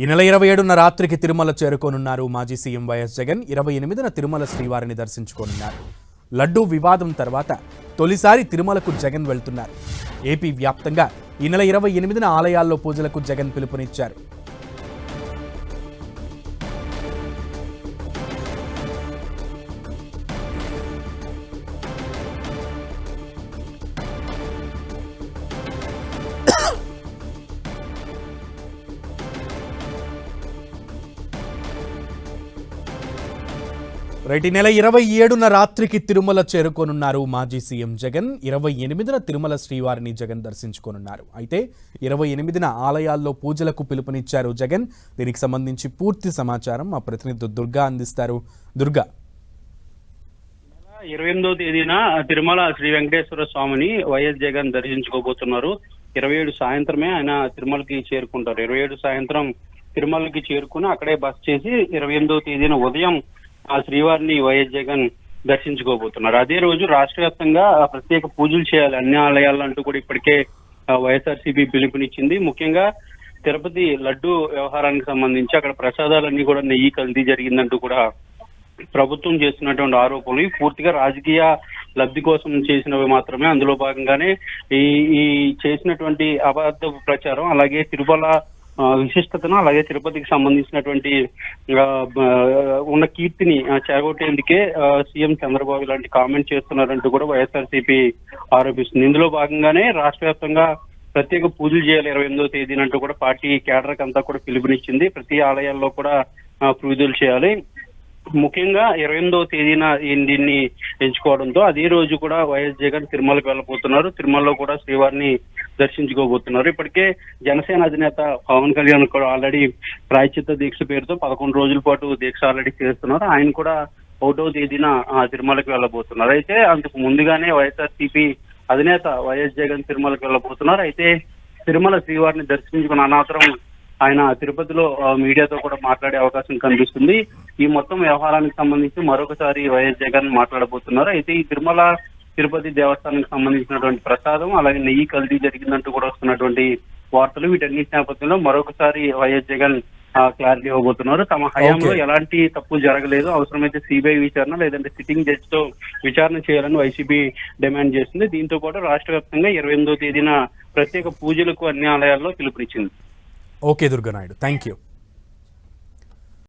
ఈ నెల ఇరవై ఏడున రాత్రికి తిరుమల చేరుకోనున్నారు మాజీ సీఎం వైఎస్ జగన్. ఇరవై ఎనిమిదిన తిరుమల శ్రీవారిని దర్శించుకోనున్నారు. లడ్డూ వివాదం తర్వాత తొలిసారి తిరుమలకు జగన్ వెళ్తున్నారు. ఏపీ వ్యాప్తంగా ఈ నెల ఇరవై ఎనిమిదిన ఆలయాల్లో పూజలకు జగన్ పిలుపునిచ్చారు. రైట్ ఈ నెల ఇరవై ఏడున రాత్రికి తిరుమల చేరుకోనున్నారు మాజీ సీఎం జగన్ ఇరవై ఎనిమిదిన తిరుమల శ్రీవారిని జగన్ దర్శించుకోనున్నారు. అయితే ఇరవై ఎనిమిదిన ఆలయాల్లో పూజలకు పిలుపునిచ్చారు జగన్. దీనికి సంబంధించి పూర్తి సమాచారం మా ప్రతినిధి దుర్గా అందిస్తారు. దుర్గా. ఇరవై ఎనిమిదో తేదీన తిరుమల శ్రీ వెంకటేశ్వర స్వామిని వైఎస్ జగన్ దర్శించుకోబోతున్నారు. ఇరవై ఏడు సాయంత్రమే ఆయన తిరుమలకి చేరుకుంటారు. ఇరవై ఏడు సాయంత్రం తిరుమలకి చేరుకుని అక్కడే బస్ చేసి ఇరవై ఎనిమిదో తేదీన ఉదయం ఆ శ్రీవారిని వైఎస్ జగన్ దర్శించుకోబోతున్నారు. అదే రోజు రాష్ట్ర వ్యాప్తంగా ప్రత్యేక పూజలు చేయాలి. అన్ని ఆలయాల్లో అంటూ కూడా ఇప్పటికే వైఎస్ఆర్సీపీ పిలుపునిచ్చింది. ముఖ్యంగా తిరుపతి లడ్డు వ్యవహారానికి సంబంధించి అక్కడ ప్రసాదాలన్నీ కూడా నెయ్యి కల్తీ జరిగిందంటూ కూడా ప్రభుత్వం చేస్తున్నటువంటి ఆరోపణలు. పూర్తిగా రాజకీయ లబ్ధి కోసం చేసినవి మాత్రమే. అందులో భాగంగానే ఈ ఈ చేసినటువంటి అబద్ధ ప్రచారం అలాగే తిరుమల విశిష్టతను అలాగే తిరుపతికి సంబంధించినటువంటి ఉన్న కీర్తిని చేరగొట్టేందుకే ఆ, సీఎం చంద్రబాబు ఇలాంటి కామెంట్ చేస్తున్నారంటూ కూడా వైఎస్ఆర్సీపీ ఆరోపిస్తుంది. ఇందులో భాగంగానే రాష్ట్ర వ్యాప్తంగా ప్రత్యేక పూజలు చేయాలి ఇరవై ఎనిమిదో తేదీనంటూ కూడా పార్టీ కేడర్ అంతా కూడా పిలుపునిచ్చింది. ప్రతి ఆలయాల్లో కూడా పూజలు చేయాలి. ముఖ్యంగా ఇరవై ఎనిమిదవ తేదీన దీన్ని ఎంచుకోవడంతో అదే రోజు కూడా వైఎస్ జగన్ తిరుమలకు వెళ్ళబోతున్నారు. తిరుమలలో కూడా శ్రీవారిని దర్శించుకోబోతున్నారు. ఇప్పటికే జనసేన అధినేత పవన్ కళ్యాణ్ కూడా ఆల్రెడీ ప్రాయచిత్త దీక్ష పేరుతో పదకొండు రోజుల పాటు దీక్ష ఆల్రెడీ చేస్తున్నారు. ఆయన కూడా ఒకటో తేదీన తిరుమలకి తిరుమలకు వెళ్ళబోతున్నారు. అయితే అందుకు ముందుగానే వైఎస్ఆర్సీపీ అధినేత వైఎస్ జగన్ తిరుమలకి వెళ్ళబోతున్నారు. అయితే తిరుమల శ్రీవారిని దర్శించుకున్న అనంతరం ఆయన తిరుపతిలో మీడియాతో కూడా మాట్లాడే అవకాశం కనిపిస్తుంది. ఈ మొత్తం వ్యవహారానికి సంబంధించి మరొకసారి వైఎస్ జగన్ మాట్లాడబోతున్నారు. అయితే ఈ తిరుమల తిరుపతి దేవస్థానానికి సంబంధించినటువంటి ప్రసాదం అలాగే నెయ్యి కల్తీ జరిగిందంటూ కూడా వస్తున్నటువంటి వార్తలు వీటన్నిటి నేపథ్యంలో మరొకసారి వైఎస్ జగన్ క్లారిటీ ఇవ్వబోతున్నారు. తమ హయాంలో. ఎలాంటి తప్పు జరగలేదు. అవసరమైతే సిబిఐ విచారణ లేదంటే సిట్టింగ్ జడ్జి తో విచారణ చేయాలని వైసీపీ డిమాండ్ చేస్తుంది దీంతో పాటు రాష్ట్ర వ్యాప్తంగా ఇరవై ఎనిమిదో తేదీన ప్రత్యేక పూజలకు అన్ని ఆలయాల్లో పిలుపునిచ్చింది. Okay Durga Naidu thank you